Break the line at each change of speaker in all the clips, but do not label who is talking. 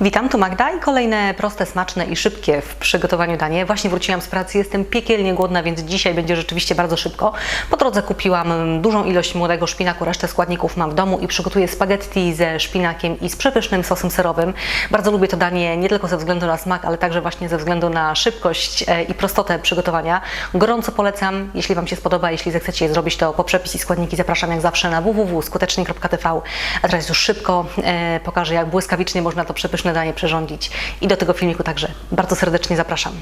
Witam, tu Magda i kolejne proste, smaczne i szybkie w przygotowaniu danie. Właśnie wróciłam z pracy, jestem piekielnie głodna, więc dzisiaj będzie rzeczywiście bardzo szybko. Po drodze kupiłam dużą ilość młodego szpinaku, resztę składników mam w domu i przygotuję spaghetti ze szpinakiem i z przepysznym sosem serowym. Bardzo lubię to danie nie tylko ze względu na smak, ale także właśnie ze względu na szybkość e, i prostotę przygotowania. Gorąco polecam, jeśli Wam się spodoba, jeśli zechcecie je zrobić, to po przepis i składniki zapraszam jak zawsze na www.skutecznie.tv. A teraz już szybko e, pokażę, jak błyskawicznie można to przepyszne danie przyrządzić. I do tego filmiku także bardzo serdecznie zapraszam.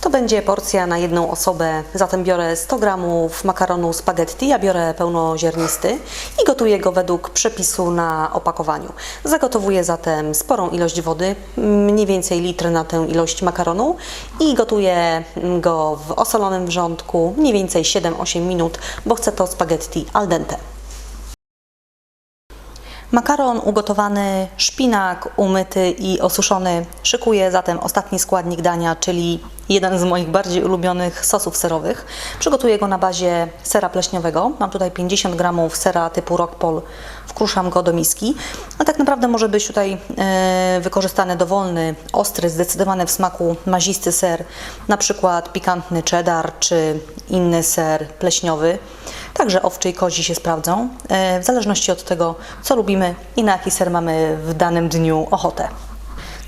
To będzie porcja na jedną osobę, zatem biorę 100 gramów makaronu spaghetti, ja biorę pełnoziernisty i gotuję go według przepisu na opakowaniu. Zagotowuję zatem sporą ilość wody, mniej więcej litr na tę ilość makaronu i gotuję go w osolonym wrzątku mniej więcej 7-8 minut, bo chcę to spaghetti al dente. Makaron ugotowany, szpinak umyty i osuszony. Szykuję zatem ostatni składnik dania, czyli jeden z moich bardziej ulubionych sosów serowych. Przygotuję go na bazie sera pleśniowego. Mam tutaj 50 gramów sera typu Roquefort. Wkruszam go do miski. A tak naprawdę może być tutaj e, wykorzystany dowolny, ostry, zdecydowany w smaku mazisty ser, na przykład pikantny cheddar czy inny ser pleśniowy. Także owczy i kozi się sprawdzą, e, w zależności od tego, co lubimy i na jaki ser mamy w danym dniu ochotę.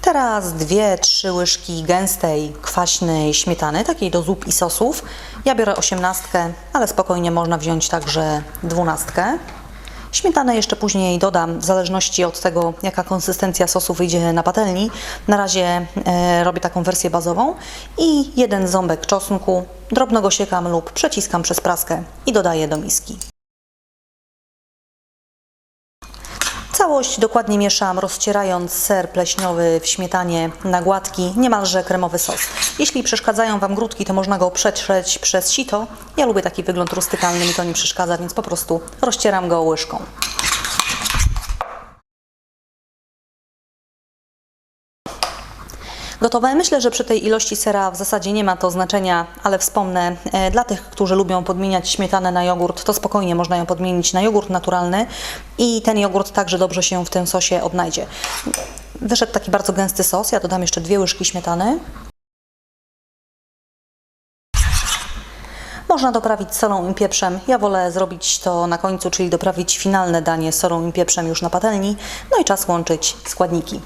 Teraz dwie, trzy łyżki gęstej, kwaśnej śmietany, takiej do zup i sosów. Ja biorę osiemnastkę, ale spokojnie można wziąć także dwunastkę. Śmietanę jeszcze później dodam, w zależności od tego, jaka konsystencja sosu wyjdzie na patelni. Na razie e, robię taką wersję bazową i jeden ząbek czosnku, drobno go siekam lub przeciskam przez praskę i dodaję do miski. Całość dokładnie mieszam, rozcierając ser pleśniowy w śmietanie na gładki, niemalże kremowy sos. Jeśli przeszkadzają Wam grudki, to można go przetrzeć przez sito. Ja lubię taki wygląd rustykalny, mi to nie przeszkadza, więc po prostu rozcieram go łyżką. Gotowe. Myślę, że przy tej ilości sera w zasadzie nie ma to znaczenia, ale wspomnę, e, dla tych, którzy lubią podmieniać śmietanę na jogurt, to spokojnie można ją podmienić na jogurt naturalny i ten jogurt także dobrze się w tym sosie odnajdzie. Wyszedł taki bardzo gęsty sos, ja dodam jeszcze dwie łyżki śmietany. Można doprawić solą i pieprzem. Ja wolę zrobić to na końcu, czyli doprawić finalne danie solą i pieprzem już na patelni. No i czas łączyć składniki.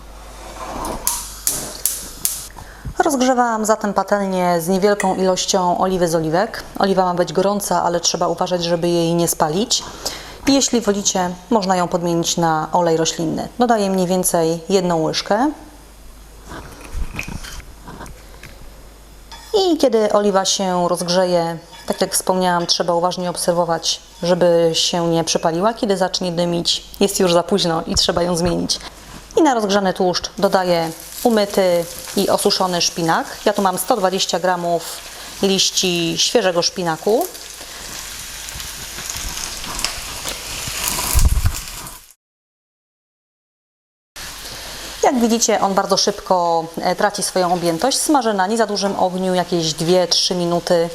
Rozgrzewałam zatem patelnię z niewielką ilością oliwy z oliwek. Oliwa ma być gorąca, ale trzeba uważać, żeby jej nie spalić. I jeśli wolicie, można ją podmienić na olej roślinny. Dodaję mniej więcej jedną łyżkę. I kiedy oliwa się rozgrzeje, tak jak wspomniałam, trzeba uważnie obserwować, żeby się nie przepaliła. Kiedy zacznie dymić, jest już za późno i trzeba ją zmienić. I na rozgrzany tłuszcz dodaję umyty i osuszony szpinak. Ja tu mam 120 gramów liści świeżego szpinaku. Jak widzicie, on bardzo szybko e, traci swoją objętość. Smażę na nie za dużym ogniu jakieś 2-3 minuty.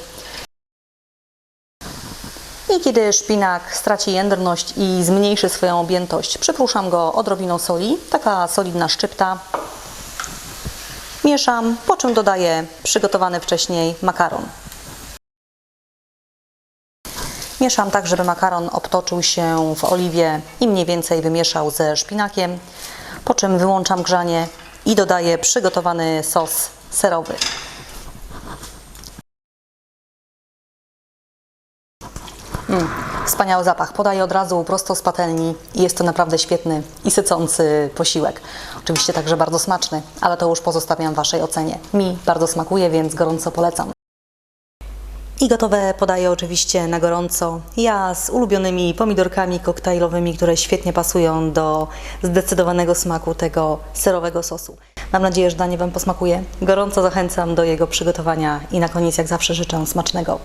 I kiedy szpinak straci jędrność i zmniejszy swoją objętość, przypruszam go odrobiną soli, taka solidna szczypta. Mieszam, po czym dodaję przygotowany wcześniej makaron. Mieszam tak, żeby makaron obtoczył się w oliwie i mniej więcej wymieszał ze szpinakiem, po czym wyłączam grzanie i dodaję przygotowany sos serowy. Wspaniały zapach. Podaję od razu prosto z patelni i jest to naprawdę świetny i sycący posiłek. Oczywiście także bardzo smaczny, ale to już pozostawiam Waszej ocenie. Mi bardzo smakuje, więc gorąco polecam. I gotowe podaję oczywiście na gorąco. Ja z ulubionymi pomidorkami koktajlowymi, które świetnie pasują do zdecydowanego smaku tego serowego sosu. Mam nadzieję, że danie Wam posmakuje. Gorąco zachęcam do jego przygotowania i na koniec jak zawsze życzę smacznego.